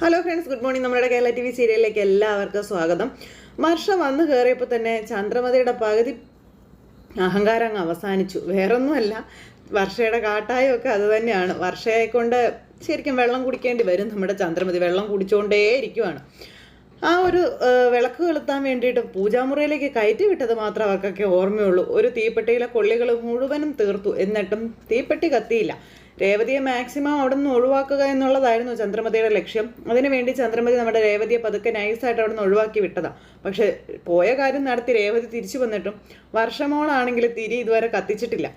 Hello friends good morning നമ്മുടെ Kerala T V സീരിയലിലേക്ക് എല്ലാവർക്കും സ്വാഗതം. വർഷം വന്നു കയറിയപ്പോൾ തന്നെ ചന്ദ്രമതിയുടെ പകുതി അഹങ്കാരം അങ്ങ് അവസാനിച്ചു. വേറൊന്നുമല്ല വർഷയുടെ കാട്ടായമൊക്കെ അത് തന്നെയാണ്. വർഷയെ കൊണ്ട് ശരിക്കും വെള്ളം കുടിക്കേണ്ടി വരും. നമ്മുടെ ചന്ദ്രമതി വെള്ളം കുടിച്ചുകൊണ്ടേ ഇരിക്കുവാണ്. ആ ഒരു വിളക്ക് കൊളുത്താൻ വേണ്ടിയിട്ട് പൂജാമുറിയിലേക്ക് കയറ്റി വിട്ടത് മാത്രം അവർക്കൊക്കെ ഓർമ്മയുള്ളൂ. ഒരു തീപ്പെട്ടിയിലെ കൊള്ളികൾ മുഴുവനും തീർത്തു. എന്നിട്ടും തീപ്പെട്ടി കത്തിയില്ല. രേവതിയെ മാക്സിമം അവിടെ നിന്ന് ഒഴിവാക്കുക എന്നുള്ളതായിരുന്നു ചന്ദ്രമതിയുടെ ലക്ഷ്യം. അതിനുവേണ്ടി ചന്ദ്രമതി നമ്മുടെ രേവതിയെ പതുക്കെ നൈസായിട്ട് അവിടെ നിന്ന് ഒഴിവാക്കി വിട്ടതാ. പക്ഷെ പോയ കാര്യം നടത്തി രേവതി തിരിച്ചു വന്നിട്ടും വർഷമോളാണെങ്കിൽ തിരി ഇതുവരെ കത്തിച്ചിട്ടില്ല.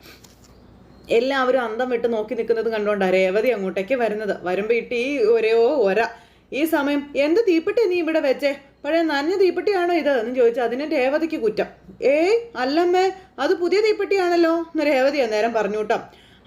എല്ലാവരും അന്തം വിട്ട് നോക്കി നിൽക്കുന്നത് കണ്ടുകൊണ്ടാണ് രേവതി അങ്ങോട്ടേക്ക് വരുന്നത്. വരുമ്പോൾ ഇട്ട് ഈ ഒരേ ഒര. ഈ സമയം എന്ത് തീപ്പെട്ടി നീ ഇവിടെ വെച്ചേ? പഴയ നനഞ്ഞ തീപ്പെട്ടിയാണോ ഇത്? എന്ന് ചോദിച്ചാൽ അതിന് രേവതിക്ക് കുറ്റം. ഏയ് അല്ലമ്മേ അത് പുതിയ തീപ്പെട്ടിയാണല്ലോ? എന്ന് രേവതി അന്നേരം പറഞ്ഞു കേട്ടോ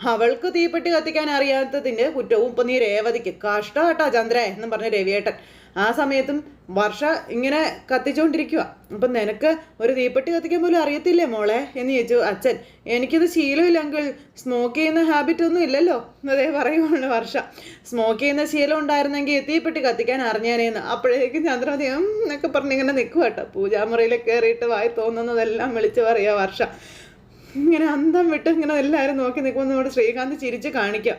അവൾക്ക് തീപ്പെട്ടി കത്തിക്കാൻ അറിയാത്തതിന്റെ കുറ്റവും ഇപ്പൊ നീ രേവതിക്ക്. കഷ്ടം കേട്ടോ ചന്ദ്ര എന്നും പറഞ്ഞ രവിയേട്ടൻ. ആ സമയത്തും വർഷ ഇങ്ങനെ കത്തിച്ചുകൊണ്ടിരിക്കുക അപ്പം നിനക്ക് ഒരു തീപ്പെട്ടി കത്തിക്കാൻ പോലും അറിയത്തില്ലേ മോളെ? എന്ന് ചോദിച്ചു അച്ഛൻ. എനിക്കിത് ശീലമില്ലെങ്കിൽ സ്മോക്ക് ചെയ്യുന്ന ഹാബിറ്റ് ഒന്നും ഇല്ലല്ലോ. അതേ പറയുവാണ് വർഷ. സ്മോക്ക് ചെയ്യുന്ന ശീലം ഉണ്ടായിരുന്നെങ്കിൽ തീപ്പെട്ടി കത്തിക്കാൻ അറിഞ്ഞേനേന്ന്. അപ്പോഴേക്കും ചന്ദ്രമതി എന്നൊക്കെ പറഞ്ഞിങ്ങനെ നിൽക്കുക കേട്ടോ പൂജാമുറിയിൽ കയറിയിട്ട് വായി തോന്നുന്നതെല്ലാം വിളിച്ചു പറയുക വർഷ. ഇങ്ങനെ അന്തം വിട്ട് ഇങ്ങനെ എല്ലാവരും നോക്കി നിൽക്കുമ്പോൾ നമ്മുടെ ശ്രീകാന്ത് ചിരിച്ച് കാണിക്കാം.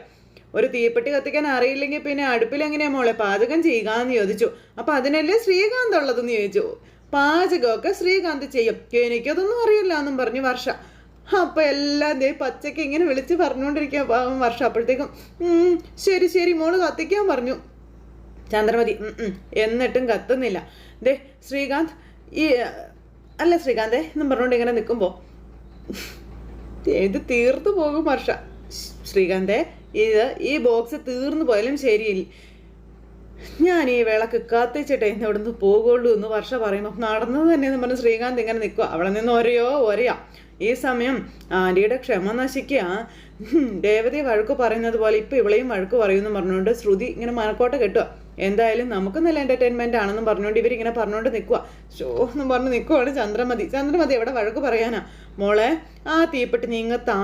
ഒരു തീപ്പെട്ടി കത്തിക്കാൻ അറിയില്ലെങ്കിൽ പിന്നെ അടുപ്പിൽ എങ്ങനെയാ മോളെ? പാചകം ചെയ്യുക എന്ന് ചോദിച്ചു. അപ്പൊ അതിനല്ലേ ശ്രീകാന്ത് ഉള്ളതെന്ന് ചോദിച്ചു. പാചകമൊക്കെ ശ്രീകാന്ത് ചെയ്യും. എനിക്കതൊന്നും അറിയില്ല എന്നും പറഞ്ഞു വർഷ. അപ്പൊ എല്ലാം ദേ പച്ചയ്ക്ക് ഇങ്ങനെ വിളിച്ച് പറഞ്ഞുകൊണ്ടിരിക്കുക പാവം വർഷ. അപ്പോഴത്തേക്കും "ഉം, ശരി ശരി മോൾ കത്തിക്കാൻ പറഞ്ഞു. ചന്ദ്രമതി എന്നിട്ടും കത്തുന്നില്ല. ദേ ശ്രീകാന്ത് ഈ അല്ല ശ്രീകാന്തേ എന്നും പറഞ്ഞുകൊണ്ട് ഇങ്ങനെ നിൽക്കുമ്പോൾ ഇത് തീർന്നു പോകും വർഷ. ശ്രീകാന്തേ ഇത് ഈ ബോക്സ് തീർന്നു പോയാലും ശരിയില്ല ഞാൻ ഈ വിളക്ക് കത്തിച്ചിട്ടേ ഇവിടുന്ന് പോകുള്ളൂ എന്ന് വർഷ പറയുമ്പോൾ നടന്നത് തന്നെ എന്ന് പറഞ്ഞ് ശ്രീകാന്ത് ഇങ്ങനെ നിൽക്കുക അവിടെ നിന്ന് ഒരയോ ഒരയാ. ഈ സമയം ആന്റിയുടെ ക്ഷമ നശിക്കുക. ദേവതയെ വഴക്ക് പറയുന്നത് പോലെ ഇപ്പം ഇവളെയും വഴക്ക് പറയുമെന്ന് പറഞ്ഞുകൊണ്ട് ശ്രുതി ഇങ്ങനെ മനക്കോട്ട കെട്ടുക. എന്തായാലും നമുക്ക് നല്ല എന്റർടൈൻമെന്റ് ആണെന്ന് പറഞ്ഞുകൊണ്ട് ഇവരിങ്ങനെ പറഞ്ഞുകൊണ്ട് നിൽക്കുക. ഷോ എന്ന് പറഞ്ഞ് നിൽക്കുവാണ് ചന്ദ്രമതി. ചന്ദ്രമതി എവിടെ വഴക്ക് പറയാനാ? മോളെ ആ തീപ്പെട്ടി നീങ്ങത്താ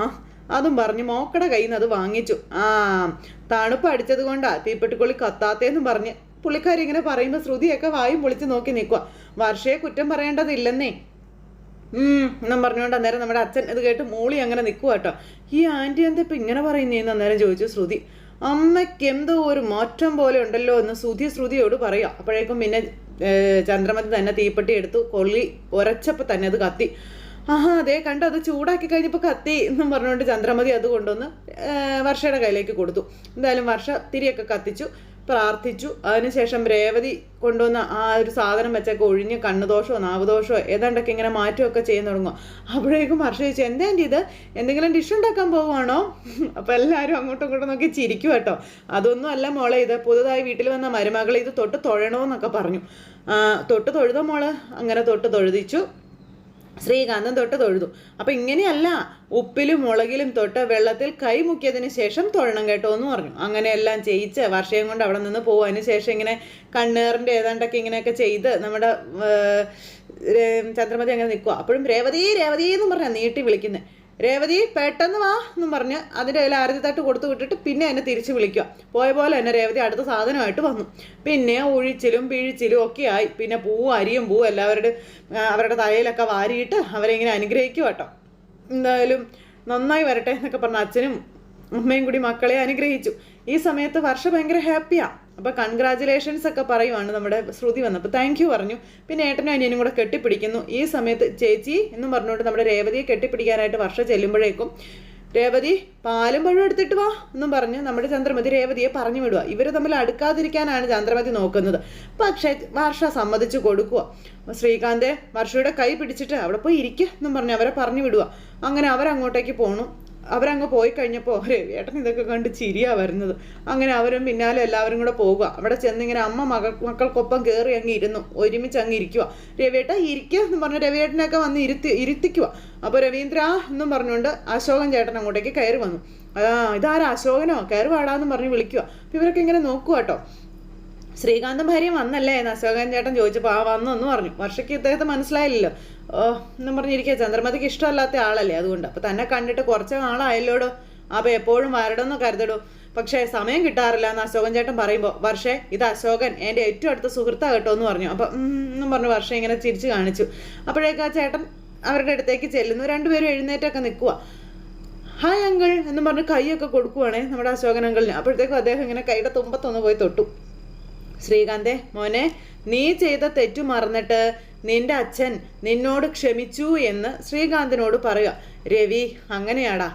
അതും പറഞ്ഞു മോക്കടെ കയ്യിൽ നിന്ന് അത് വാങ്ങിച്ചു. ആ തണുപ്പ് അടിച്ചത് കൊണ്ടാ തീപ്പെട്ടിക്കുള്ളി കത്താത്തേന്നും പറഞ്ഞ് പുള്ളിക്കാരി ഇങ്ങനെ പറയുമ്പോൾ ശ്രുതിയൊക്കെ വായും പൊളിച്ച് നോക്കി നിൽക്കുക. വർഷയെ കുറ്റം പറയേണ്ടതില്ലെന്നേ. എന്നും പറഞ്ഞുകൊണ്ട് അന്നേരം നമ്മുടെ അച്ഛൻ ഇത് കേട്ട് മോളി അങ്ങനെ നിൽക്കുക കേട്ടോ ഈ ആന്റി എന്താ ഇപ്പം ഇങ്ങനെ പറയുന്നതെന്ന് അന്നേരം ചോദിച്ചു ശ്രുതി. അമ്മയ്ക്ക് എന്തോ ഒരു മാറ്റം പോലെ ഉണ്ടല്ലോ എന്ന് ശ്രുതി ശ്രുതിയോട് പറയാം. അപ്പോഴേക്കും പിന്നെ ചന്ദ്രമതി തന്നെ തീപ്പെട്ടി എടുത്തു കൊള്ളി ഉരച്ചപ്പോൾ തന്നെ അത് കത്തി. ആഹാ അതെ കണ്ടോ അത് ചൂടാക്കി കഴിഞ്ഞപ്പോൾ കത്തി എന്നും പറഞ്ഞുകൊണ്ട് ചന്ദ്രമതി അത് കൊണ്ടുവന്ന് വർഷയുടെ കയ്യിലേക്ക് കൊടുത്തു. എന്തായാലും വർഷ തിരിയൊക്കെ കത്തിച്ചു. പ്രാർത്ഥിച്ചു. അതിനുശേഷം രേവതി കൊണ്ടുവന്ന ആ ഒരു സാധനം വെച്ചൊക്കെ ഒഴിഞ്ഞ് കണ്ണുദോഷമോ നാവുദോഷമോ ഏതാണ്ടൊക്കെ ഇങ്ങനെ മാറ്റുമൊക്കെ ചെയ്യാൻ തുടങ്ങും അപ്പോഴേക്കും ഹർഷ ചോദിച്ചു എന്താ ഇത്? എന്തെങ്കിലും ഡിഷ് ഉണ്ടാക്കാൻ പോവുകയാണോ? അപ്പോൾ എല്ലാവരും അങ്ങോട്ടും ഇങ്ങോട്ടും നോക്കി ചിരിക്കും കേട്ടോ അതൊന്നും അല്ല മോളെ ഇത് പുതുതായി വീട്ടിൽ വന്ന മരുമകൾ ഇത് തൊട്ട് തൊഴണമെന്നൊക്കെ പറഞ്ഞു. തൊട്ട് തൊഴുതോ മോൾ? അങ്ങനെ തൊട്ട് തൊഴുതിച്ചു. ശ്രീകാന്തൻ തൊട്ട് തൊഴുതു. അപ്പൊ ഇങ്ങനെയല്ല ഉപ്പിലും മുളകിലും തൊട്ട് വെള്ളത്തിൽ കൈമുക്കിയതിന് ശേഷം തൊഴണം കേട്ടോ എന്ന് പറഞ്ഞു. അങ്ങനെ എല്ലാം ചെയ്യിച്ച് വർഷയും കൊണ്ട് അവിടെ നിന്ന് പോകും ശേഷം ഇങ്ങനെ കണ്ണേറിന്റെ ഏതാണ്ടൊക്കെ ഇങ്ങനെയൊക്കെ ചെയ്ത് നമ്മുടെ ചന്ദ്രമതി അങ്ങനെ നിൽക്കുക. അപ്പോഴും രേവതി രേവതി എന്ന് പറഞ്ഞാൽ നീട്ടി വിളിക്കുന്നത് രേവതി പെട്ടെന്ന് വാ എന്നും പറഞ്ഞ് അതിന്റെ കയ്യിൽ തട്ട് കൊടുത്തു വിട്ടിട്ട് പിന്നെ എന്നെ തിരിച്ച് വിളിക്കുക. പോയ പോലെ തന്നെ രേവതി അടുത്ത സാധനമായിട്ട് വന്നു. പിന്നെ ഒഴിച്ചിലും പിഴിച്ചിലും ഒക്കെ ആയി. പിന്നെ പൂവും അരിയും പൂവും എല്ലാവരുടെ അവരുടെ തലയിലൊക്കെ വാരിയിട്ട് അവരെ ഇങ്ങനെ അനുഗ്രഹിക്കുക കേട്ടോ. എന്തായാലും നന്നായി വരട്ടെ എന്നൊക്കെ പറഞ്ഞ അച്ഛനും അമ്മയും കൂടി മക്കളെ അനുഗ്രഹിച്ചു. ഈ സമയത്ത് വർഷ ഭയങ്കര ഹാപ്പിയാ. അപ്പൊ കൺഗ്രാചുലേഷൻസ് ഒക്കെ പറയുവാണ് നമ്മുടെ ശ്രുതി വന്നപ്പോൾ താങ്ക് യു പറഞ്ഞു. പിന്നെ ഏട്ടനും അനിയനും കൂടെ കെട്ടിപ്പിടിക്കുന്നു. ഈ സമയത്ത് ചേച്ചി എന്നും പറഞ്ഞുകൊണ്ട് നമ്മുടെ രേവതിയെ കെട്ടിപ്പിടിക്കാനായിട്ട് വർഷം ചെല്ലുമ്പോഴേക്കും രേവതി പാലും പഴം എടുത്തിട്ട് വാ എന്നും പറഞ്ഞ് നമ്മുടെ ചന്ദ്രമതി രേവതിയെ പറഞ്ഞു വിടുക ഇവർ തമ്മിൽ അടുക്കാതിരിക്കാനാണ് ചന്ദ്രമതി നോക്കുന്നത്. പക്ഷേ വർഷ സമ്മതിച്ചു കൊടുക്കുക ശ്രീകാന്തെ വർഷയുടെ കൈ പിടിച്ചിട്ട് അവിടെ പോയി ഇരിക്കുക എന്നും പറഞ്ഞ് അവരെ പറഞ്ഞു വിടുക അങ്ങനെ അവരങ്ങോട്ടേക്ക് പോണു. അവരങ്ങ് പോയി കഴിഞ്ഞപ്പോൾ രവിയേട്ടൻ ഇതൊക്കെ കണ്ട് ചിരിയാ വരുന്നത്. അങ്ങനെ അവരും പിന്നാലെ എല്ലാവരും കൂടെ പോകുക അവിടെ ചെന്നിങ്ങനെ അമ്മ മക മക്കൾക്കൊപ്പം കയറി അങ്ങ് ഇരുന്നു. ഒരുമിച്ച് അങ്ങ് ഇരിക്കുക രവിയേട്ട ഇരിക്കുക എന്ന് പറഞ്ഞു രവിയേട്ടനൊക്കെ വന്ന് ഇരുത്തി ഇരുത്തിക്കുക അപ്പോൾ രവീന്ദ്ര എന്നും പറഞ്ഞുകൊണ്ട് അശോകൻ ചേട്ടൻ അങ്ങോട്ടേക്ക് കയറി വന്നു. ഇതാരാ അശോകനോ? കയറി വാടാന്ന് പറഞ്ഞ് വിളിക്കുക ഇവരൊക്കെ ഇങ്ങനെ നോക്കുക കേട്ടോ ശ്രീകാന്തം ഭാര്യ വന്നല്ലേ? എന്ന് അശോകൻ ചേട്ടൻ ചോദിച്ചപ്പോൾ ആ വന്നു എന്ന് പറഞ്ഞു. വർഷയ്ക്ക് ഇദ്ദേഹത്തെ മനസ്സിലായില്ലല്ലോ. ഓ എന്നും പറഞ്ഞിരിക്കുക ചന്ദ്രമതിക്ക് ഇഷ്ടമല്ലാത്ത ആളല്ലേ അതുകൊണ്ട്. അപ്പോൾ തന്നെ കണ്ടിട്ട് കുറച്ച് നാളായല്ലോടോ? അപ്പോൾ എപ്പോഴും വരണമെന്ന് കരുതടോ? പക്ഷേ സമയം കിട്ടാറില്ല എന്ന് അശോകൻ ചേട്ടൻ പറയുമ്പോൾ വർഷേ ഇത് അശോകൻ എന്റെ ഏറ്റവും അടുത്ത സുഹൃത്താ കേട്ടോ എന്ന് പറഞ്ഞു. അപ്പം എന്നും പറഞ്ഞു വർഷം ഇങ്ങനെ ചിരിച്ചു കാണിച്ചു. അപ്പോഴേക്ക് ആ ചേട്ടൻ അവരുടെ അടുത്തേക്ക് ചെല്ലുന്നു. രണ്ടുപേരും എഴുന്നേറ്റൊക്കെ നിൽക്കുക ഹായ് അങ്കിൾ എന്ന് പറഞ്ഞ് കൈയൊക്കെ കൊടുക്കുവാണേ നമ്മുടെ അശോകൻ അങ്കിളിന്. അപ്പോഴത്തേക്കും അദ്ദേഹം ഇങ്ങനെ കൈയുടെ തുമ്പത്തൊന്ന് പോയി തൊട്ടു. ശ്രീകാന്തേ മോനെ നീ ചെയ്ത തെറ്റു മറന്നിട്ട് നിന്റെ അച്ഛൻ നിന്നോട് ക്ഷമിച്ചു എന്ന് ശ്രീകാന്തിനോട് പറയുക. രവി അങ്ങനെയാടാ.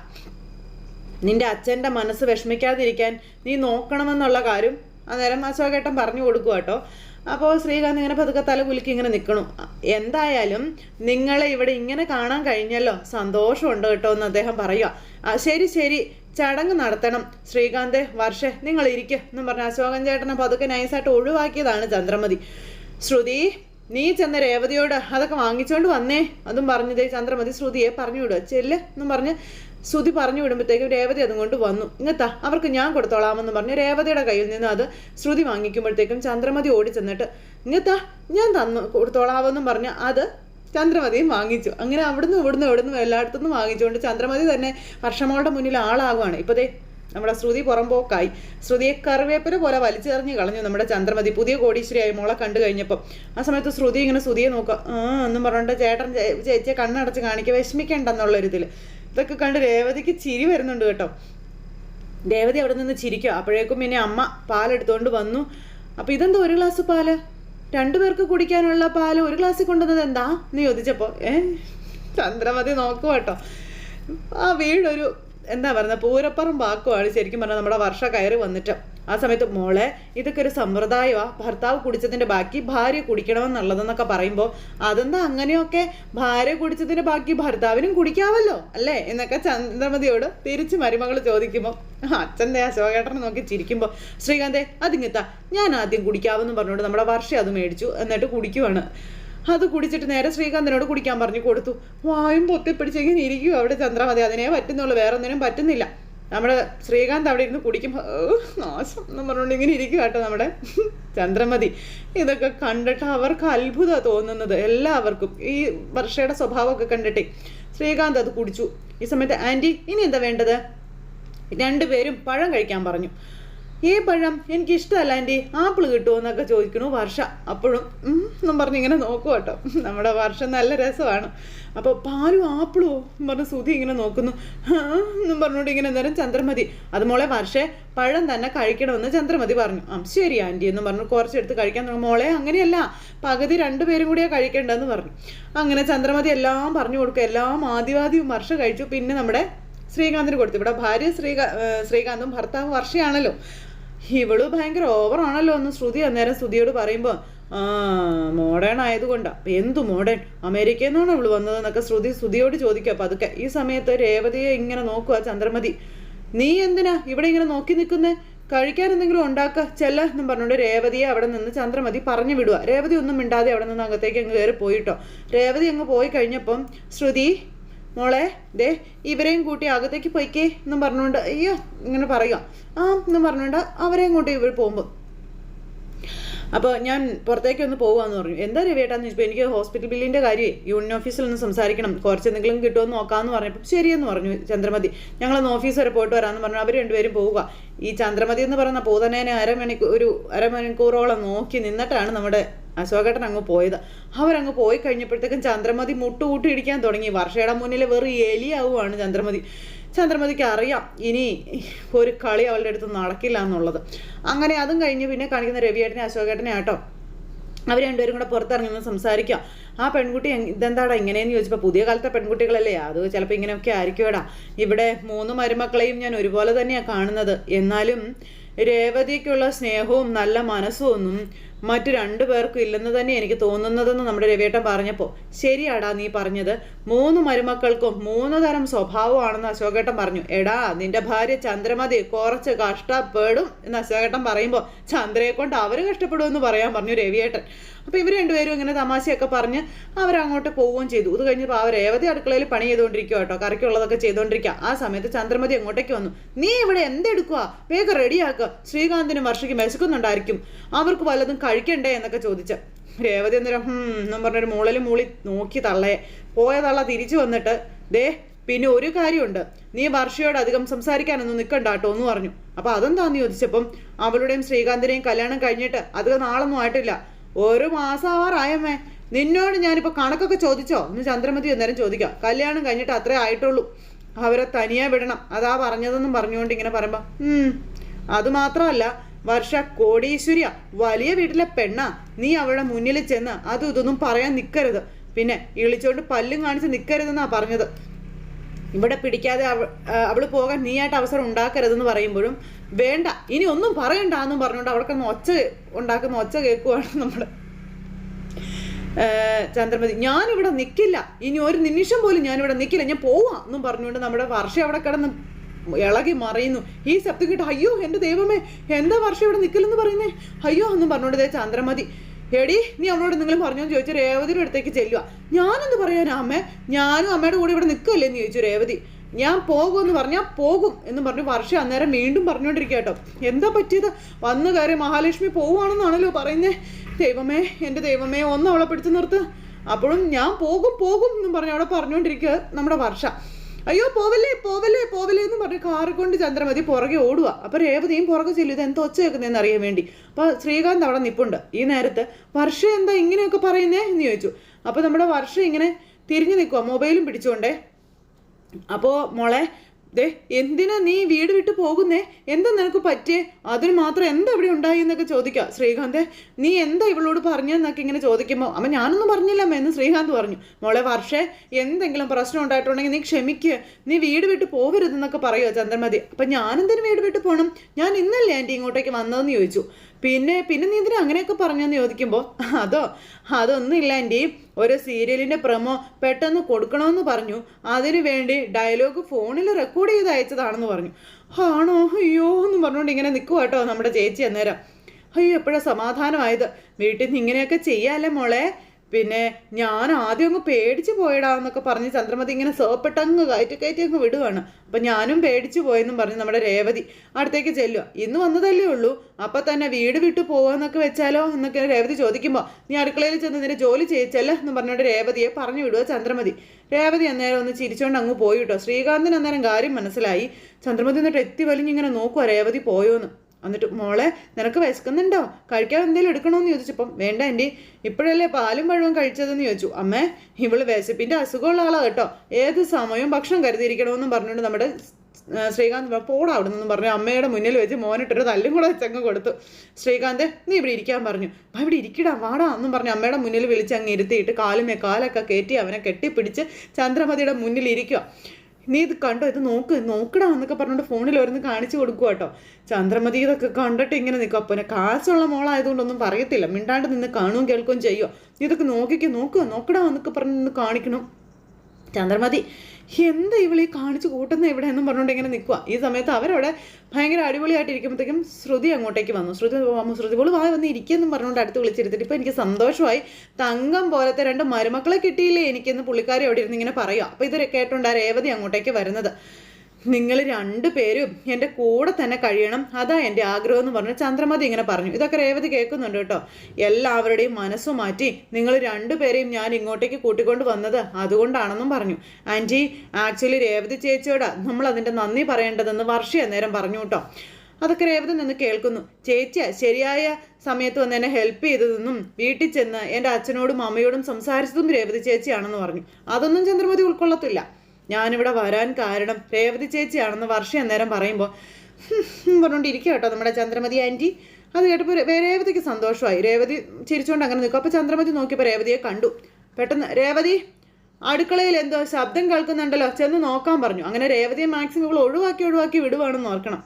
നിന്റെ അച്ഛന്റെ മനസ്സ് വിഷമിക്കാതിരിക്കാൻ നീ നോക്കണമെന്നുള്ള കാര്യം അന്നേരം അശോകേട്ടൻ പറഞ്ഞു കൊടുക്കുക കേട്ടോ. അപ്പോൾ ശ്രീകാന്ത് ഇങ്ങനെ പതുക്കെ തല കുലുക്കി ഇങ്ങനെ നിൽക്കണു എന്തായാലും നിങ്ങളെ ഇവിടെ ഇങ്ങനെ കാണാൻ കഴിഞ്ഞല്ലോ. സന്തോഷമുണ്ട് കേട്ടോ എന്ന് അദ്ദേഹം പറയുക. ശരി ശരി. ചടങ്ങ് നടത്തണം. ശ്രീകാന്ത് വർഷേ നിങ്ങൾ ഇരിക്കുക എന്നും പറഞ്ഞ അശോകൻ ചേട്ടനെ പതുക്കെ നൈസായിട്ട് ഒഴിവാക്കിയതാണ് ചന്ദ്രമതി. ശ്രുതി നീ ചെന്ന രേവതിയോട് അതൊക്കെ വാങ്ങിച്ചുകൊണ്ട് വന്നേ അതും പറഞ്ഞതേ ചന്ദ്രമതി ശ്രുതിയെ പറഞ്ഞു വിടുക. ചെല്ല് എന്നും പറഞ്ഞ് ശ്രുതി പറഞ്ഞു വിടുമ്പോഴത്തേക്കും രേവതി അതും കൊണ്ട് വന്നു. ഇങ്ങത്താ അവർക്ക് ഞാൻ കൊടുത്തോളാമെന്ന് പറഞ്ഞ് രേവതിയുടെ കയ്യിൽ നിന്ന് അത് ശ്രുതി വാങ്ങിക്കുമ്പോഴത്തേക്കും ചന്ദ്രമതി ഓടി ചെന്നിട്ട് ഇങ്ങത്താ ഞാൻ തന്നു കൊടുത്തോളാമെന്നും പറഞ്ഞ് അത് ചന്ദ്രമതിയും വാങ്ങിച്ചു. അങ്ങനെ അവിടുന്ന് ഇവിടുന്ന് ഇവിടുന്ന് എല്ലായിടത്തുനിന്നും വാങ്ങിച്ചുകൊണ്ട് ചന്ദ്രമതി തന്നെ വർഷമോളുടെ മുന്നിൽ ആളാകുവാണ്. ഇപ്പൊ ദേ നമ്മുടെ ശ്രുതി പുറമ്പോക്കായി. ശ്രുതിയെ കറിവേപ്പര പോലെ വലിച്ചെറിഞ്ഞ് കളഞ്ഞു നമ്മുടെ ചന്ദ്രമതി. പുതിയ കോടീശ്വരിയായി മോളെ കണ്ടു കഴിഞ്ഞപ്പം. ആ സമയത്ത് ശ്രുതി ഇങ്ങനെ ശ്രുതിയെ നോക്കുക. ആ എന്നും പറഞ്ഞിട്ട് ചേട്ടൻ ചേച്ചിയെ കണ്ണടച്ച് കാണിക്കുക. വിഷമിക്കണ്ടെന്നുള്ളൊരിതിൽ. ഇതൊക്കെ കണ്ട് രേവതിക്ക് ചിരി വരുന്നുണ്ട് കേട്ടോ. രേവതി അവിടെ നിന്ന് ചിരിക്കുക. അപ്പോഴേക്കും പിന്നെ അമ്മ പാലെടുത്തുകൊണ്ട് വന്നു. അപ്പോൾ ഇതെന്താ ഒരു ഗ്ലാസ് പാൽ? രണ്ടുപേർക്ക് കുടിക്കാനുള്ള പാൽ ഒരു ഗ്ലാസ്സിൽ കൊണ്ടുവന്നത് എന്താ? എന്ന് ചോദിച്ചപ്പോൾ ഏ ചന്ദ്രമതി നോക്കുക കേട്ടോ. ആ വീടൊരു എന്താ പറയുന്നത് പൂരപ്പറമ്പാക്കുവാണ് ശരിക്കും പറഞ്ഞാൽ നമ്മുടെ വർഷ കയറി വന്നിട്ട്. ആ സമയത്ത് മോളെ ഇതൊക്കെ ഒരു സമ്പ്രദായമാണ് ഭർത്താവ് കുടിച്ചതിന്റെ ബാക്കി ഭാര്യ കുടിക്കണമെന്നുള്ളതെന്നൊക്കെ പറയുമ്പോൾ അതെന്താ അങ്ങനെയൊക്കെ ഭാര്യ കുടിച്ചതിന്റെ ബാക്കി ഭർത്താവിനും കുടിക്കാമല്ലോ അല്ലേ? എന്നൊക്കെ ചന്ദ്രമതിയോട് തിരിച്ച് മരുമകൾ ചോദിക്കുമ്പോൾ അച്ഛന്റെ അശോകേട്ടനെ നോക്കി ചിരിക്കുമ്പോൾ ശ്രീകാന്തേ അതിങ്ങത്താ ഞാൻ ആദ്യം കുടിക്കാമെന്ന് പറഞ്ഞുകൊണ്ട് നമ്മുടെ വർഷം അത് മേടിച്ചു എന്നിട്ട് കുടിക്കുവാണ്. അത് കുടിച്ചിട്ട് നേരെ ശ്രീകാന്തിനോട് കുടിക്കാൻ പറഞ്ഞു കൊടുത്തു. വായും പൊത്തിപ്പിടിച്ചെങ്കിൽ ഇരിക്കും അവിടെ ചന്ദ്രമതി. അതിനെ പറ്റുന്നുള്ളൂ വേറെ ഒന്നിനും പറ്റുന്നില്ല. നമ്മുടെ ശ്രീകാന്ത് അവിടെ ഇരുന്ന് കുടിക്കുമ്പോൾ "ഏഹ്, നാശം എന്ന് പറഞ്ഞുകൊണ്ട് ഇങ്ങനെ ഇരിക്കുക കേട്ടോ നമ്മുടെ ചന്ദ്രമതി. ഇതൊക്കെ കണ്ടിട്ട് അവർക്ക് അത്ഭുതമാണ് തോന്നുന്നത് എല്ലാവർക്കും. ഈ വർഷയുടെ സ്വഭാവമൊക്കെ കണ്ടിട്ടേ. ശ്രീകാന്ത് അത് കുടിച്ചു. ഈ സമയത്ത് ആന്റി ഇനി എന്താ വേണ്ടത്? രണ്ടുപേരും പഴം കഴിക്കാൻ പറഞ്ഞു. ഈ പഴം എനിക്ക് ഇഷ്ടമല്ല ആന്റി. ആപ്പിൾ കിട്ടുമോ എന്നൊക്കെ ചോദിക്കണു വർഷ. അപ്പോഴും എന്നും പറഞ്ഞ് ഇങ്ങനെ നോക്കുക കേട്ടോ. നമ്മുടെ വർഷം നല്ല രസമാണ്. അപ്പോൾ പാലും ആപ്പിളോ എന്ന് പറഞ്ഞ് സുധി ഇങ്ങനെ നോക്കുന്നു. എന്നും പറഞ്ഞുകൊണ്ട് ഇങ്ങനെ നേരം ചന്ദ്രമതി. അത് മോളെ വർഷേ പഴം തന്നെ കഴിക്കണമെന്ന് ചന്ദ്രമതി പറഞ്ഞു. ആ ശരി ആന്റി എന്ന് പറഞ്ഞു കുറച്ചെടുത്ത് കഴിക്കാൻ തുടങ്ങി. മോളെ അങ്ങനെയല്ല. പകുതി രണ്ടുപേരും കൂടിയാണ് കഴിക്കേണ്ടതെന്ന് പറഞ്ഞു. അങ്ങനെ ചന്ദ്രമതി എല്ലാം പറഞ്ഞു കൊടുക്കുക എല്ലാം ആദ്യവാദ്യം വർഷ കഴിച്ചു. പിന്നെ നമ്മുടെ ശ്രീകാന്തിന് കൊടുത്തു. ഇവിടെ ഭാര്യ ശ്രീകാ ശ്രീകാന്തും ഭർത്താവ് വർഷയാണല്ലോ. ഇവൾ ഭയങ്കര ഓവറാണല്ലോ എന്ന് ശ്രുതി അന്നേരം ശ്രുതിയോട് പറയുമ്പോൾ ആ മോഡേൺ ആയതുകൊണ്ടാണ് എന്തു മോഡേൺ അമേരിക്കയിൽ നിന്നാണ് ഇവൾ വന്നതെന്നൊക്കെ ശ്രുതി ശ്രുതിയോട് ചോദിക്കുക പതുക്കെ ഈ സമയത്ത് രേവതിയെ ഇങ്ങനെ നോക്കുക ചന്ദ്രമതി. നീ എന്തിനാ ഇവിടെ ഇങ്ങനെ നോക്കി നിൽക്കുന്നേ? കഴിക്കാൻ എന്തെങ്കിലും ഉണ്ടാക്ക? ചെല്ല എന്നും പറഞ്ഞുകൊണ്ട് രേവതിയെ അവിടെ നിന്ന് ചന്ദ്രമതി പറഞ്ഞു വിടുക രേവതി ഒന്നും മിണ്ടാതെ അവിടെ നിന്ന് അകത്തേക്ക് അങ്ങ് കയറി പോയിട്ടോ രേവതി അങ്ങ് പോയി കഴിഞ്ഞപ്പം ശ്രുതി മോളെ ദേ ഇവരെയും കൂട്ടി അകത്തേക്ക് പോയിക്കേ എന്നും പറഞ്ഞുകൊണ്ട് അയ്യോ ഇങ്ങനെ പറയുക ആ എന്നും പറഞ്ഞുകൊണ്ട് അവരെയും കൂട്ടി ഇവർ പോകുമ്പോൾ അപ്പോൾ ഞാൻ പുറത്തേക്ക് ഒന്ന് പോകുകയെന്ന് പറഞ്ഞു. എന്താ രവിയേട്ടാന്ന് ചോദിച്ചപ്പോൾ എനിക്ക് ഹോസ്പിറ്റൽ ബില്ലിന്റെ കാര്യമേ യൂണിയൻ ഓഫീസിൽ ഒന്ന് സംസാരിക്കണം. കുറച്ച് എന്തെങ്കിലും കിട്ടുമെന്ന് നോക്കാമെന്ന് പറഞ്ഞപ്പോൾ ശരിയെന്ന് പറഞ്ഞു ചന്ദ്രമതി. ഞങ്ങളൊന്ന് ഓഫീസ് വരെ പോയിട്ട് വരാമെന്ന് പറഞ്ഞു. അവർ രണ്ടുപേരും പോവുക. ഈ ചന്ദ്രമതി എന്ന് പറയുന്ന പൂതനേനെ അരമണിക്കൂർ ഒരു അരമണിക്കൂറോളം നോക്കി നിന്നിട്ടാണ് നമ്മുടെ അശോകേട്ടൻ അങ്ങ് പോയത്. അവരങ്ങ് പോയി കഴിഞ്ഞപ്പോഴത്തേക്കും ചന്ദ്രമതി മുട്ടുകൂട്ടി ഇടിക്കാൻ തുടങ്ങി. വർഷയുടെ മുന്നിൽ വെറും എലിയാവുകയാണ് ചന്ദ്രമതി. ചന്ദ്രമതിക്ക് അറിയാം ഇനി ഒരു കളി അവളുടെ അടുത്ത് നടക്കില്ല എന്നുള്ളത്. അങ്ങനെ അതും കഴിഞ്ഞ് പിന്നെ കാണിക്കുന്ന രവിയേട്ടനെ അശോകേട്ടനെ ആട്ടോ. അവർ രണ്ടുപേരും കൂടെ പുറത്തിറങ്ങി നിന്ന് സംസാരിക്കാം. ആ പെൺകുട്ടി ഇതെന്താടാ ഇങ്ങനെയെന്ന് ചോദിച്ചപ്പോൾ പുതിയ കാലത്തെ പെൺകുട്ടികളല്ലേ? അത് ചിലപ്പോൾ ഇങ്ങനെയൊക്കെ ആയിരിക്കുമടാ ഇവിടെ മൂന്ന് മരുമക്കളെയും ഞാൻ ഒരുപോലെ തന്നെയാണ് കാണുന്നത്. എന്നാലും രേവതിക്കുള്ള സ്നേഹവും നല്ല മനസ്സും ഒന്നും മറ്റു രണ്ടു പേർക്കും ഇല്ലെന്ന് തന്നെ എനിക്ക് തോന്നുന്നതെന്ന് നമ്മുടെ രവിയേട്ടൻ പറഞ്ഞപ്പോൾ ശരിയാടാ നീ പറഞ്ഞത്. മൂന്ന് മരുമക്കൾക്കും മൂന്ന് തരം സ്വഭാവമാണെന്ന് അശോകേട്ടൻ പറഞ്ഞു. എടാ നിന്റെ ഭാര്യ ചന്ദ്രമതി കുറച്ച് കഷ്ടപ്പെടും എന്ന് അശോകേട്ടൻ പറയുമ്പോൾ ചന്ദ്രയെ കൊണ്ട് അവർ കഷ്ടപ്പെടുമെന്ന് പറയാൻ പറഞ്ഞു രവിയേട്ടൻ. അപ്പോൾ ഇവർ രണ്ടുപേരും ഇങ്ങനെ തമാശയൊക്കെ പറഞ്ഞ് അവരങ്ങോട്ട് പോവുകയും ചെയ്തു. ഇത് കഴിഞ്ഞപ്പോൾ അവർ രേവതി അടുക്കളയിൽ പണി ചെയ്തുകൊണ്ടിരിക്കുക കേട്ടോ. കറിക്കുള്ളതൊക്കെ ചെയ്തുകൊണ്ടിരിക്കുക ആ സമയത്ത് ചന്ദ്രമതി അങ്ങോട്ടേക്ക് വന്നു. നീ ഇവിടെ എന്തെടുക്കുക വേഗം റെഡിയാക്കുക ശ്രീകാന്തിനും വർഷയ്ക്ക് വിശക്കുന്നുണ്ടായിരിക്കും. അവർക്ക് വല്ലതും കഴിക്കണ്ടേ എന്നൊക്കെ ചോദിച്ച. രേവതി അന്നേരം എന്നും പറഞ്ഞൊരു മൂളലും മൂളി നോക്കി തള്ളയെ. പോയ തള്ള തിരിച്ചു വന്നിട്ട് ദേ പിന്നെ ഒരു കാര്യമുണ്ട്. നീ വർഷയോട് അധികം സംസാരിക്കാനൊന്നും നിൽക്കണ്ട കേട്ടോ എന്ന് പറഞ്ഞു. അപ്പൊ അതെന്താന്ന് ചോദിച്ചപ്പം അവളുടെയും ശ്രീകാന്തിനെയും കല്യാണം കഴിഞ്ഞിട്ട് അധികം നാളൊന്നും ആയിട്ടില്ല. ഒരു മാസം ആവാറായമ്മേ നിന്നോട് ഞാനിപ്പോ കണക്കൊക്കെ ചോദിച്ചോ? എന്ന് ചന്ദ്രമതി അന്നേരം ചോദിക്കാം. കല്യാണം കഴിഞ്ഞിട്ട് അത്രേ ആയിട്ടുള്ളൂ. അവരെ തനിയെ വിടണം. അതാ പറഞ്ഞതെന്നും പറഞ്ഞുകൊണ്ട് ഇങ്ങനെ പറയുമ്പോ ഉം അത് മാത്രമല്ല വർഷ കോടീശ്വരിയ വലിയ വീട്ടിലെ പെണ്ണാ. നീ അവളുടെ മുന്നിൽ ചെന്ന് അതും ഇതൊന്നും പറയാൻ നിൽക്കരുത് പിന്നെ ഇളിച്ചോണ്ട് പല്ലും കാണിച്ച് നിൽക്കരുതെന്നാ പറഞ്ഞത്. ഇവിടെ പിടിക്കാതെ അവൾ അവൾ പോകാൻ നീയായിട്ട് അവസരം ഉണ്ടാക്കരുതെന്ന് പറയുമ്പോഴും വേണ്ട ഇനി ഒന്നും പറയണ്ട എന്നും പറഞ്ഞുകൊണ്ട് അവിടെക്കൊന്ന് ഒച്ച ഉണ്ടാക്കുന്ന ഒച്ച കേൾക്കുവാണ് നമ്മൾ ചന്ദ്രമതി ഞാനിവിടെ നിൽക്കില്ല ഇനി ഒരു നിമിഷം പോലും ഞാനിവിടെ നിൽക്കില്ല ഞാൻ പോവാ എന്നും പറഞ്ഞുകൊണ്ട് നമ്മുടെ വർഷം അവിടെ കിടന്ന് ഇളകി മറയുന്നു. ഈ ശബ്ദം കേട്ട് അയ്യോ എന്റെ ദൈവമേ എന്താ വർഷം ഇവിടെ നിൽക്കില്ലെന്ന് പറയുന്നേ? അയ്യോ എന്നും പറഞ്ഞോണ്ട് ദേ ചന്ദ്രമതി എടി നീ അവളോട് എന്തെങ്കിലും പറഞ്ഞോന്ന് ചോദിച്ചു രേവതിയുടെ അടുത്തേക്ക് ചെല്ലുക ഞാനെന്ത് പറയാനാ അമ്മേ? ഞാനും അമ്മയുടെ കൂടെ ഇവിടെ നിൽക്കല്ലേ എന്ന് ചോദിച്ചു രേവതി. ഞാൻ പോകുമെന്ന് പറഞ്ഞാൽ പോകും എന്ന് പറഞ്ഞു വർഷം അന്നേരം വീണ്ടും പറഞ്ഞുകൊണ്ടിരിക്കുക കേട്ടോ. എന്താ പറ്റിയത്? വന്നു കയറി മഹാലക്ഷ്മി പോവുകയാണെന്നാണല്ലോ പറയുന്നേ. ദൈവമേ എന്റെ ദൈവമേ ഒന്ന് അവളെ പിടിച്ചു നിർത്ത്. അപ്പോഴും ഞാൻ പോകും പോകും എന്നും പറഞ്ഞു അവിടെ പറഞ്ഞുകൊണ്ടിരിക്കുക നമ്മുടെ വർഷ. അയ്യോ പോവല്ലേ പോവല്ലേ പോവല്ലേ എന്ന് പറഞ്ഞ് കാറ് കൊണ്ട് ചന്ദ്രമതി പുറകെ ഓടുക അപ്പൊ രേവതിയും പുറകെ ചെല്ലും. ഇത് എന്താ ഒച്ച വെക്കുന്നതെന്ന് അറിയാൻ വേണ്ടി. അപ്പൊ ശ്രീകാന്ത് അവിടെ നിപ്പുണ്ട്. ഈ നേരത്ത് വർഷ എന്താ ഇങ്ങനെയൊക്കെ പറയുന്നേ എന്ന് ചോദിച്ചു. അപ്പൊ നമ്മുടെ വർഷം ഇങ്ങനെ തിരിഞ്ഞു നിൽക്കുക മൊബൈലും പിടിച്ചുകൊണ്ടേ അപ്പോ മോളെ ദേ എന്തിനാ നീ വീട് വിട്ട് പോകുന്നേ? എന്താ നിനക്ക് പറ്റിയേ? അതിന് മാത്രം എന്താ ഇവിടെ ഉണ്ടായി എന്നൊക്കെ ചോദിക്കാം. ശ്രീകാന്തെ നീ എന്താ ഇവളോട് പറഞ്ഞെന്നൊക്കെ ഇങ്ങനെ ചോദിക്കുമ്പോൾ അമ്മ ഞാനൊന്നും പറഞ്ഞില്ല അമ്മ എന്ന് ശ്രീകാന്ത് പറഞ്ഞു. മോളെ വർഷേ എന്തെങ്കിലും പ്രശ്നം ഉണ്ടായിട്ടുണ്ടെങ്കിൽ നീ ക്ഷമിക്കുക നീ വീട് വിട്ട് പോകരുതെന്നൊക്കെ പറയുമോ ചന്ദ്രമതി. അപ്പം ഞാനെന്തിനും വീട് വിട്ട് പോകണം ഞാൻ ഇന്നല്ലേ ആന്റി ഇങ്ങോട്ടേക്ക് വന്നതെന്ന് ചോദിച്ചു. പിന്നെ പിന്നെ നീ എന്തിനാ അങ്ങനെയൊക്കെ പറഞ്ഞെന്ന് ചോദിക്കുമ്പോൾ അതോ അതൊന്നും ഇല്ല ആന്റി ഒരു സീരിയലിന്റെ പ്രമോ പെട്ടെന്ന് കൊടുക്കണമെന്ന് പറഞ്ഞു. അതിനു വേണ്ടി ഡയലോഗ് ഫോണിൽ റെക്കോർഡ് ചെയ്ത് അയച്ചതാണെന്ന് പറഞ്ഞു. ആണോ? അയ്യോ എന്ന് പറഞ്ഞുകൊണ്ട് ഇങ്ങനെ നിൽക്കുക കേട്ടോ നമ്മുടെ ചേച്ചി അന്നേരം. അയ്യോ എപ്പോഴാണ് സമാധാനമായത്? വീട്ടിൽ നിന്ന് ഇങ്ങനെയൊക്കെ ചെയ്യാല്ലേ മോളെ? പിന്നെ ഞാൻ ആദ്യം അങ്ങ് പേടിച്ച് പോയടാന്നൊക്കെ പറഞ്ഞ് ചന്ദ്രമതി ഇങ്ങനെ സോപ്പെട്ടങ്ങ് കയറ്റി കയറ്റി അങ്ങ് വിടുവാണ്. അപ്പം ഞാനും പേടിച്ചു പോയെന്നും പറഞ്ഞ് നമ്മുടെ രേവതി അടുത്തേക്ക് ചെല്ലുക ഇന്ന് വന്നതല്ലേ ഉള്ളൂ. അപ്പം തന്നെ വീട് വിട്ടു പോവാന്നൊക്കെ വെച്ചാലോ എന്നൊക്കെ രേവതി ചോദിക്കുമ്പോൾ നീ അടുക്കളയിൽ ചെന്ന് നിന്റെ ജോലി ചെയ്യിച്ചല്ല എന്ന് പറഞ്ഞുകൊണ്ട് രേവതിയെ പറഞ്ഞു വിടുക ചന്ദ്രമതി. രേവതി അന്നേരം ഒന്ന് ചിരിച്ചോണ്ട് അങ്ങ് പോയി കേട്ടോ. ശ്രീകാന്തിന് അന്നേരം കാര്യം മനസ്സിലായി. ചന്ദ്രമതി എന്നിട്ട് എത്തി വലിഞ്ഞിങ്ങനെ നോക്കുക രേവതി പോയോന്ന്. എന്നിട്ട് മോളെ നിനക്ക് വിശക്കുന്നുണ്ടോ? കഴിക്കാൻ എന്തെങ്കിലും എടുക്കണമെന്ന് ചോദിച്ചപ്പം വേണ്ട ആന്റി ഇപ്പോഴല്ലേ പാലും പഴവും കഴിച്ചതെന്ന് ചോദിച്ചു. അമ്മേ ഇവൾ വിശപ്പിന്റെ അസുഖമുള്ള ആളാ കേട്ടോ. ഏത് സമയവും ഭക്ഷണം കരുതിയിരിക്കണമെന്നും പറഞ്ഞുകൊണ്ട് നമ്മുടെ ശ്രീകാന്ത് പോടാ അവിടെ നിന്നും പറഞ്ഞു. അമ്മയുടെ മുന്നിൽ വെച്ച് മോനിട്ടൊരു തല്ലും കൂടെ വെച്ചങ്ങ് കൊടുത്തു. ശ്രീകാന്ത് നീ ഇവിടെ ഇരിക്കാൻ പറഞ്ഞു. അപ്പം ഇവിടെ ഇരിക്കടാ വാടാ എന്നും പറഞ്ഞു അമ്മയുടെ മുന്നിൽ വിളിച്ച് അങ്ങ് ഇരുത്തിയിട്ട് കാലുമേ കാലൊക്കെ കയറ്റി അവനെ കെട്ടിപ്പിടിച്ച് ചന്ദ്രമതിയുടെ മുന്നിൽ ഇരിക്കുക നീ ഇത് കണ്ടോ? ഇത് നോക്ക് നോക്കടാ എന്നൊക്കെ പറഞ്ഞുകൊണ്ട് ഫോണിൽ ഓരോന്ന് കാണിച്ചു കൊടുക്കുക കേട്ടോ ചന്ദ്രമതി ഇതൊക്കെ കണ്ടിട്ട് ഇങ്ങനെ നിൽക്കും അപ്പം കാശുള്ള മോളായതുകൊണ്ടൊന്നും പറയത്തില്ല. മിണ്ടാണ്ട് നിന്ന് കാണുകയും കേൾക്കുകയും ചെയ്യുമോ ഇതൊക്കെ നോക്കിക്കോ നോക്കുക നോക്കടാ എന്നൊക്കെ പറഞ്ഞ് കാണിക്കണം. ചന്ദ്രമതി എന്താ ഇവളീ കാണിച്ചു കൂട്ടുന്ന ഇവിടെ? എന്നും പറഞ്ഞുകൊണ്ട് ഇങ്ങനെ നിൽക്കുക ഈ സമയത്ത് അവരവിടെ ഭയങ്കര അടിപൊളിയായിട്ട് ഇരിക്കുമ്പോഴത്തേക്കും ശ്രുതി അങ്ങോട്ടേക്ക് വന്നു. ശ്രുതി ശ്രുതി പോൾ വാ വന്ന് ഇരിക്കുമെന്നും പറഞ്ഞുകൊണ്ട് അടുത്ത് വിളിച്ചിരുത്തിട്ട് ഇപ്പോൾ എനിക്ക് സന്തോഷമായി. തങ്കം പോലത്തെ രണ്ട് മരുമക്കളെ കിട്ടിയില്ലേ എനിക്കെന്ന് പുള്ളിക്കാരി അവിടെ ഇരുന്ന് ഇങ്ങനെ പറയുക അപ്പോൾ ഇത് കേട്ടോണ്ട് രേവതി അങ്ങോട്ടേക്ക് വരുന്നത്. നിങ്ങൾ രണ്ടുപേരും എന്റെ കൂടെ തന്നെ കഴിയണം. അതാ എന്റെ ആഗ്രഹം എന്ന് പറഞ്ഞു ചന്ദ്രമതി ഇങ്ങനെ പറഞ്ഞു. ഇതൊക്കെ രേവതി കേൾക്കുന്നുണ്ട് കേട്ടോ. എല്ലാവരുടെയും മനസ്സു മാറ്റി നിങ്ങൾ രണ്ടുപേരെയും ഞാൻ ഇങ്ങോട്ടേക്ക് കൂട്ടിക്കൊണ്ട് വന്നത് അതുകൊണ്ടാണെന്നും പറഞ്ഞു. ആന്റി ആക്ച്വലി രേവതി ചേച്ചിയോട് നമ്മൾ അതിന്റെ നന്ദി പറയേണ്ടതെന്ന് വർഷ നേരം പറഞ്ഞു കേട്ടോ. അതൊക്കെ രേവതി നിന്ന് കേൾക്കുന്നു. ചേച്ചിയ ശരിയായ സമയത്ത് വന്ന് എന്നെ ഹെൽപ്പ് ചെയ്തതെന്നും വീട്ടിൽ ചെന്ന് എന്റെ അച്ഛനോടും അമ്മയോടും സംസാരിച്ചതും രേവതി ചേച്ചിയാണെന്ന് പറഞ്ഞു. അതൊന്നും ചന്ദ്രമതി ഉൾക്കൊള്ളത്തില്ല. ഞാനിവിടെ വരാൻ കാരണം രേവതി ചേച്ചിയാണെന്ന് വർഷം അന്നേരം പറയുമ്പോൾ പറഞ്ഞുകൊണ്ടിരിക്കുക കേട്ടോ നമ്മുടെ ചന്ദ്രമതി ആന്റി. അത് കേട്ടപ്പോൾ രേവതിക്ക് സന്തോഷമായി. രേവതി ചിരിച്ചുകൊണ്ട് അങ്ങനെ നിൽക്കും. അപ്പോൾ ചന്ദ്രമതി നോക്കിയപ്പോൾ രേവതിയെ കണ്ടു. പെട്ടെന്ന് രേവതി അടുക്കളയിൽ എന്തോ ശബ്ദം കേൾക്കുന്നുണ്ടല്ലോ. ചെന്ന് നോക്കാൻ പറഞ്ഞു. അങ്ങനെ രേവതിയെ മാക്സിമം ഇവൾ ഒഴിവാക്കി ഒഴിവാക്കി വിടുവാണെന്ന് ഓർക്കണം.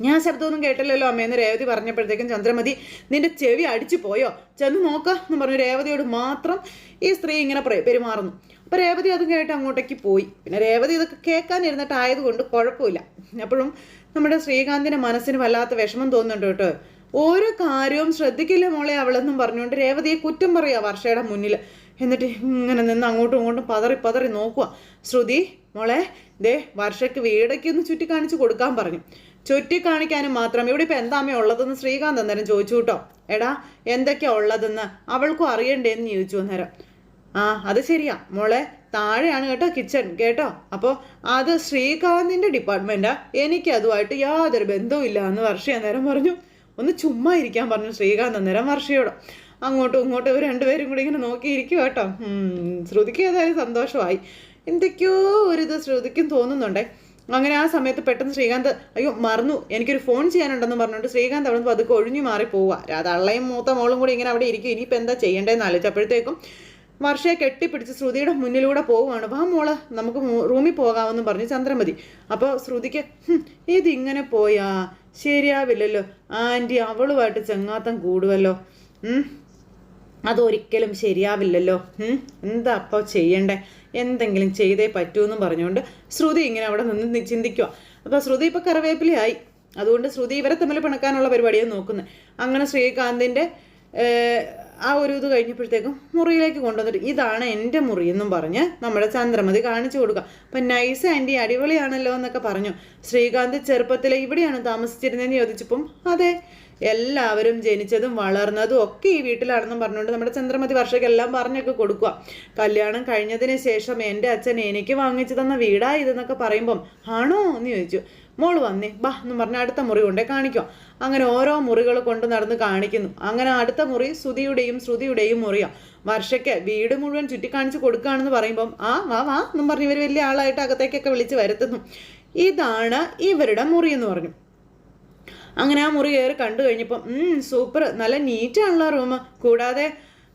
ഞാൻ ശബ്ദമൊന്നും കേട്ടില്ലല്ലോ അമ്മയെന്ന് രേവതി പറഞ്ഞപ്പോഴത്തേക്കും ചന്ദ്രമതി നിന്റെ ചെവി അടിച്ചു പോയോ? ചെന്ന് നോക്ക എന്ന് പറഞ്ഞു. രേവതിയോട് മാത്രം ഈ സ്ത്രീ ഇങ്ങനെ പ്രെ- പെരുമാറുന്നു. അപ്പോൾ രേവതി അതും കേട്ട് അങ്ങോട്ടേക്ക് പോയി. പിന്നെ രേവതി ഇതൊക്കെ കേൾക്കാനിരുന്നിട്ടായതുകൊണ്ട് കുഴപ്പമില്ല. അപ്പോഴും നമ്മുടെ ശ്രീകാന്തിന്റെ മനസ്സിന് വല്ലാത്ത വിഷമം തോന്നുന്നുണ്ട് കേട്ടോ. ഓരോ കാര്യവും ശ്രദ്ധിക്കില്ല മോളെ അവളെന്നും പറഞ്ഞുകൊണ്ട് രേവതിയെ കുറ്റം പറയുക വർഷയുടെ മുന്നിൽ എന്നിട്ട് ഇങ്ങനെ നിന്ന് അങ്ങോട്ടും ഇങ്ങോട്ടും പതറി പതറി നോക്കുക ശ്രുതി മോളെ ദേ വർഷയ്ക്ക് വീടൊക്കെ ഒന്ന് ചുറ്റി കൊടുക്കാൻ പറഞ്ഞു. ചുറ്റി കാണിക്കാനും മാത്രം. ഇവിടെ ഇപ്പം എന്താ അമ്മ ഉള്ളതെന്ന് ശ്രീകാന്ത് അന്നേരം ചോദിച്ചു കേട്ടോ. എടാ എന്തൊക്കെയാ ഉള്ളതെന്ന് അവൾക്കും അറിയണ്ടേന്ന് ചോദിച്ചു അന്നേരം. ആ അത് ശരിയാ. മോളെ താഴെയാണ് കേട്ടോ കിച്ചൺ കേട്ടോ? അപ്പോൾ അത് ശ്രീകാന്തിന്റെ ഡിപ്പാർട്ട്മെന്റാ എനിക്ക് അതുമായിട്ട് യാതൊരു ബന്ധവും ഇല്ല എന്ന് വർഷ അന്നേരം പറഞ്ഞു. ഒന്ന് ചുമ്മാ ഇരിക്കാൻ പറഞ്ഞു ശ്രീകാന്ത് അന്നേരം വർഷയോട്. അങ്ങോട്ടും ഇങ്ങോട്ടും ഇവർ രണ്ടുപേരും കൂടി ഇങ്ങനെ നോക്കിയിരിക്കും കേട്ടോ. ശ്രുതിക്ക് ഏതായാലും സന്തോഷമായി. എന്തൊക്കെയോ ഒരിത് ശ്രുതിക്കും തോന്നുന്നുണ്ടേ. അങ്ങനെ ആ സമയത്ത് പെട്ടെന്ന് ശ്രീകാന്ത് അയ്യോ മറന്നു. എനിക്കൊരു ഫോൺ ചെയ്യാനുണ്ടെന്ന് പറഞ്ഞുകൊണ്ട് ശ്രീകാന്ത് അവിടെ നിന്ന് പതുക്കെ ഒഴിഞ്ഞു മാറി പോവുക മൂത്ത മോളും കൂടി ഇങ്ങനെ അവിടെ ഇരിക്കും. ഇനിയിപ്പോൾ എന്താ ചെയ്യേണ്ടതെന്ന് ആലോചിച്ചപ്പോഴത്തേക്കും വർഷയെ കെട്ടിപ്പിടിച്ച് ശ്രുതിയുടെ മുന്നിലൂടെ പോവുകയാണ്. വാ മോൾ നമുക്ക് റൂമിൽ പോകാമെന്ന് പറഞ്ഞ് ചന്ദ്രമതി. അപ്പോൾ ശ്രുതിക്ക് "ഹും, ഇതിങ്ങനെ പോയാ? ശരിയാവില്ലല്ലോ. ആന്റി അവളുമായിട്ട് ചെങ്ങാത്തം കൂടുവല്ലോ. അതൊരിക്കലും ശരിയാവില്ലല്ലോ. എന്താ അപ്പോൾ ചെയ്യണ്ടേ? എന്തെങ്കിലും ചെയ്തേ പറ്റൂ എന്ന് പറഞ്ഞുകൊണ്ട് ശ്രുതി ഇങ്ങനെ അവിടെ നിന്ന് ചിന്തിക്കുക അപ്പോൾ ശ്രുതി ഇപ്പോൾ കറിവേപ്പിലയായി. അതുകൊണ്ട് ശ്രുതി ഇവരെ തമ്മിൽ പിണക്കാനുള്ള പരിപാടിയാണ് നോക്കുന്നത്. അങ്ങനെ ശ്രീകാന്തിന്റെ ആ ഒരു ഇത് കഴിഞ്ഞപ്പോഴത്തേക്കും മുറിയിലേക്ക് കൊണ്ടുവന്നിട്ട് ഇതാണ് എന്റെ മുറി എന്നും പറഞ്ഞ് നമ്മുടെ ചന്ദ്രമതി കാണിച്ചു കൊടുക്കുക. അപ്പം നൈസ് ആന്റി അടിപൊളിയാണല്ലോ എന്നൊക്കെ പറഞ്ഞു. ശ്രീകാന്ത് ചെറുപ്പത്തിൽ ഇവിടെയാണ് താമസിച്ചിരുന്നതെന്ന് ചോദിച്ചപ്പം അതെ എല്ലാവരും ജനിച്ചതും വളർന്നതും ഒക്കെ ഈ വീട്ടിലാണെന്നും പറഞ്ഞുകൊണ്ട് നമ്മുടെ ചന്ദ്രമതി വർഷയ്ക്കെല്ലാം പറഞ്ഞൊക്കെ കൊടുക്കുക. കല്യാണം കഴിഞ്ഞതിന് ശേഷം എന്റെ അച്ഛൻ എനിക്ക് വാങ്ങിച്ചു തന്ന വീടാ ഇതെന്നൊക്കെ പറയുമ്പം ആണോ? എന്ന് ചോദിച്ചു. മോൾ വന്നേ ബാ എന്ന് പറഞ്ഞാൽ അടുത്ത മുറി കൊണ്ടേ കാണിക്കും. അങ്ങനെ ഓരോ മുറികൾ കൊണ്ട് നടന്ന് കാണിക്കുന്നു. അങ്ങനെ അടുത്ത മുറി ശ്രുതിയുടെയും ശ്രുതിയുടെയും മുറിയാണ് വർഷയ്ക്ക് വീട് മുഴുവൻ ചുറ്റിക്കാണിച്ച് കൊടുക്കുകയാണെന്ന് പറയുമ്പം ആ വാ വാ എന്നും പറഞ്ഞ് ഇവർ വലിയ ആളായിട്ട് അകത്തേക്കൊക്കെ വിളിച്ച് വരുത്തുന്നു. ഇതാണ് ഇവരുടെ മുറി എന്ന് പറഞ്ഞു. അങ്ങനെ ആ മുറി കയറി കണ്ടു കഴിഞ്ഞപ്പം സൂപ്പർ നല്ല നീറ്റാണല്ലോ റൂം. കൂടാതെ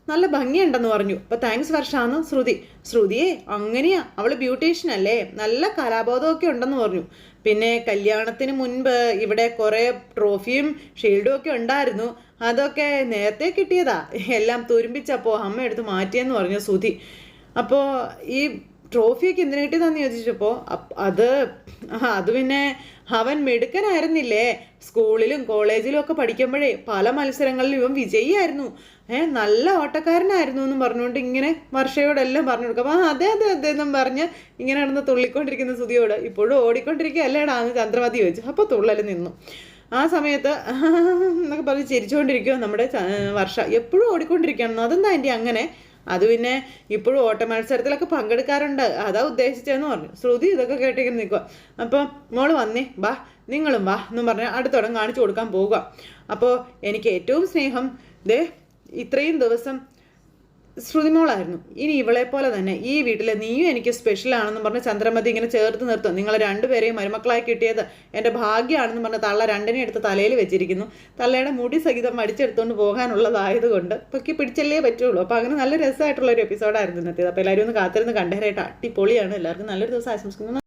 നല്ല ഭംഗിയുണ്ടെന്ന് പറഞ്ഞു. അപ്പോൾ താങ്ക്സ് വർഷാന്ന് ശ്രുതി. ശ്രുതിയെ അങ്ങനെയാ. അവൾ ബ്യൂട്ടീഷ്യൻ അല്ലേ? നല്ല കലാബോധമൊക്കെ ഉണ്ടെന്ന് പറഞ്ഞു. പിന്നെ കല്യാണത്തിന് മുൻപ് ഇവിടെ കുറേ ട്രോഫിയും ഷീൽഡും ഒക്കെ ഉണ്ടായിരുന്നു. അതൊക്കെ നേരത്തെ കിട്ടിയതാ. എല്ലാം തുരുമ്പിച്ചപ്പോൾ അമ്മ എടുത്ത് മാറ്റിയെന്ന് പറഞ്ഞു സുധി. അപ്പോൾ ഈ ട്രോഫിയൊക്കെ എന്തിനു കിട്ടിയതാന്ന് ചോദിച്ചപ്പോൾ അത് അത് പിന്നെ അവൻ മിടുക്കനായിരുന്നില്ലേ? സ്കൂളിലും കോളേജിലും ഒക്കെ പഠിക്കുമ്പോഴേ പല മത്സരങ്ങളിലും ഇവൻ വിജയിയായിരുന്നു. ഏ നല്ല ഓട്ടക്കാരനായിരുന്നു എന്നും പറഞ്ഞുകൊണ്ട് ഇങ്ങനെ വർഷയോടെല്ലാം പറഞ്ഞു കൊടുക്കും. ആ അതെ അതെ അതെ എന്നും പറഞ്ഞ് ഇങ്ങനെ നടന്ന് തുള്ളിക്കൊണ്ടിരിക്കുന്ന സുതിയോട് ഇപ്പോഴും ഓടിക്കൊണ്ടിരിക്കുകയല്ലേടാ എന്ന് ചന്ദ്രമതി ചോദിച്ചു. അപ്പോൾ തുള്ളൽ നിന്നു. ആ സമയത്ത് എന്നൊക്കെ പറഞ്ഞ് ചിരിച്ചുകൊണ്ടിരിക്കുമോ നമ്മുടെ വർഷ. എപ്പോഴും ഓടിക്കൊണ്ടിരിക്കുകയാണെന്നോ. അതെന്താ എന്റെ അങ്ങനെ? അത് പിന്നെ ഇപ്പോഴും ഓട്ട മത്സരത്തിലൊക്കെ പങ്കെടുക്കാറുണ്ട്. അതാ ഉദ്ദേശിച്ചതെന്ന് പറഞ്ഞു. ശ്രുതി ഇതൊക്കെ കേട്ടിങ്ങനെ നിൽക്കുക അപ്പോൾ മോൾ വന്നേ വാ നിങ്ങളും വാ എന്നും പറഞ്ഞ് അടുത്തോടം കാണിച്ചു കൊടുക്കാൻ പോവുക. അപ്പോൾ എനിക്ക് ഏറ്റവും സ്നേഹം ദേ ഇത്രയും ദിവസം ശ്രുതിമോളായിരുന്നു. ഇനി ഇവളെ പോലെ തന്നെ ഈ വീട്ടിലെ നീയും എനിക്ക് സ്പെഷ്യൽ ആണെന്ന് പറഞ്ഞ് ചന്ദ്രമതി ഇങ്ങനെ ചേർത്ത് നിർത്തും. നിങ്ങൾ രണ്ടുപേരെയും മരുമക്കളായി കിട്ടിയത് എന്റെ ഭാഗ്യമാണെന്ന് പറഞ്ഞ് തള്ള രണ്ടിനെ എടുത്ത് തലയിൽ വെച്ചിരിക്കുന്നു. തള്ളയുടെ മുടി സഹിതം മടിച്ചെടുത്തുകൊണ്ട് പോകാനുള്ളതായതുകൊണ്ട് പൊക്കി പിടിച്ചല്ലേ പറ്റുള്ളൂ. അപ്പോൾ അങ്ങനെ നല്ല രസമായിട്ടുള്ള ഒരു എപ്പിസോഡായിരുന്നു ഇന്നത്തേത് അപ്പോൾ എല്ലാവരും ഒന്ന് കാത്തിരുന്ന് കണ്ടേരായിട്ട് അടിപൊളിയാണ്. എല്ലാവർക്കും നല്ലൊരു ദിവസം ആശംസിക്കുന്നു.